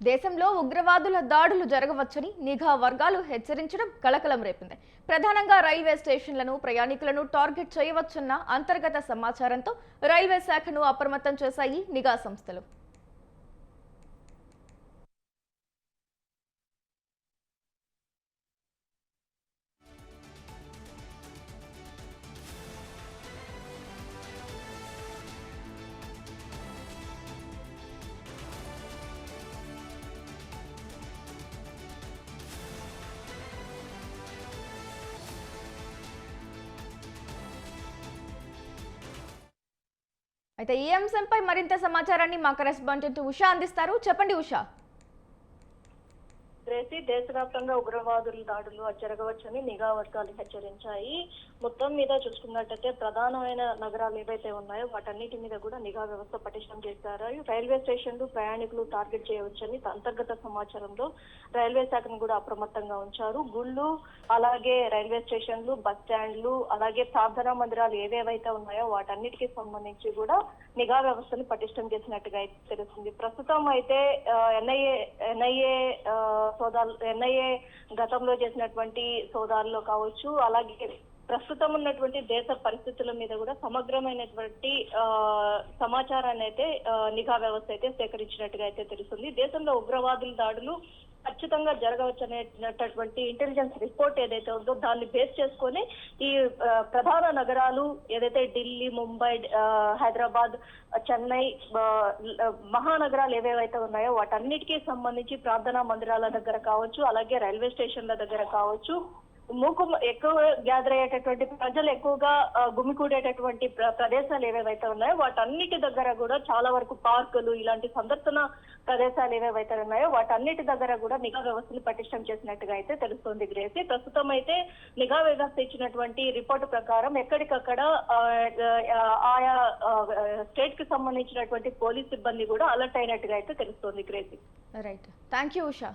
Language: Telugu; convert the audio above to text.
దేశంలో ఉగ్రవాదుల దాడులు జరగవచ్చని నిఘా వర్గాలు హెచ్చరించడం కలకలం రేపింది. ప్రధానంగా రైల్వే స్టేషన్లను ప్రయాణికులను టార్గెట్ చేయవచ్చన్న అంతర్గత సమాచారంతో రైల్వే శాఖను అప్రమత్తం చేశాయి నిఘా సంస్థలు. అయితే ఈ అంశంపై మరింత సమాచారాన్ని మా కరెస్పాండెంట్ ఉషా అందిస్తారు. చెప్పండి ఉషా. రేసి దేశవ్యాప్తంగా ఉగ్రవాదుల దాడులు జరగవచ్చని నిఘా వర్గాలు హెచ్చరించాయి. మొత్తం మీద చూసుకున్నట్టయితే ప్రధానమైన నగరాలు ఏవైతే ఉన్నాయో వాటన్నిటి మీద కూడా నిఘా వ్యవస్థ పటిష్టం చేశారు. రైల్వే స్టేషన్లు ప్రయాణికులు టార్గెట్ చేయవచ్చని అంతర్గత సమాచారంలో రైల్వే శాఖను కూడా అప్రమత్తంగా ఉంచారు. గుళ్ళు అలాగే రైల్వే స్టేషన్లు బస్ స్టాండ్లు అలాగే ప్రార్థనా మందిరాలు ఏవేవైతే ఉన్నాయో వాటన్నిటికీ సంబంధించి కూడా నిఘా వ్యవస్థను పటిష్టం చేసినట్టుగా అయితే తెలుస్తుంది. ప్రస్తుతం అయితే ఎన్ఐఏ ఎన్ఐఏ సోదాలు ఎన్ఐఏ గతంలో చేసినటువంటి సోదాల్లో కావచ్చు అలాగే ప్రస్తుతం ఉన్నటువంటి దేశ పరిస్థితుల మీద కూడా సమగ్రమైనటువంటి ఆ, సమాచారాన్ని అయితే నిఘా వ్యవస్థ అయితే సేకరించినట్టుగా అయితే తెలుస్తుంది. దేశంలో ఉగ్రవాదుల దాడులు ఖచ్చితంగా జరగవచ్చు అనేటటువంటి ఇంటెలిజెన్స్ రిపోర్ట్ ఏదైతే ఉందో దాన్ని బేస్ చేసుకొని ఈ ప్రధాన నగరాలు ఏదైతే ఢిల్లీ ముంబై ఆ, హైదరాబాద్ చెన్నై మహానగరాలు ఏవేవైతే ఉన్నాయో వాటన్నిటికీ సంబంధించి ప్రార్థనా మందిరాల దగ్గర కావచ్చు అలాగే రైల్వే స్టేషన్ల దగ్గర కావచ్చు మూకు ఎక్కువ గ్యాదర్ అయ్యేటటువంటి ప్రజలు ఎక్కువగా గుమికూడేటటువంటి ప్రదేశాలు ఏవేవైతే ఉన్నాయో వాటన్నిటి దగ్గర కూడా చాలా వరకు పార్కులు ఇలాంటి సందర్శన ప్రదేశాలు ఏవేవైతే ఉన్నాయో వాటన్నిటి దగ్గర కూడా నిఘా వ్యవస్థలు పటిష్టం చేసినట్టుగా అయితే తెలుస్తోంది గ్రేసి. ప్రస్తుతం అయితే నిఘా వ్యవస్థ ఇచ్చినటువంటి రిపోర్టు ప్రకారం ఎక్కడికక్కడ ఆయా స్టేట్కి సంబంధించినటువంటి పోలీస్ సిబ్బంది కూడా అలర్ట్ అయినట్టుగా అయితే తెలుస్తోంది Gracy. Right thank you Usha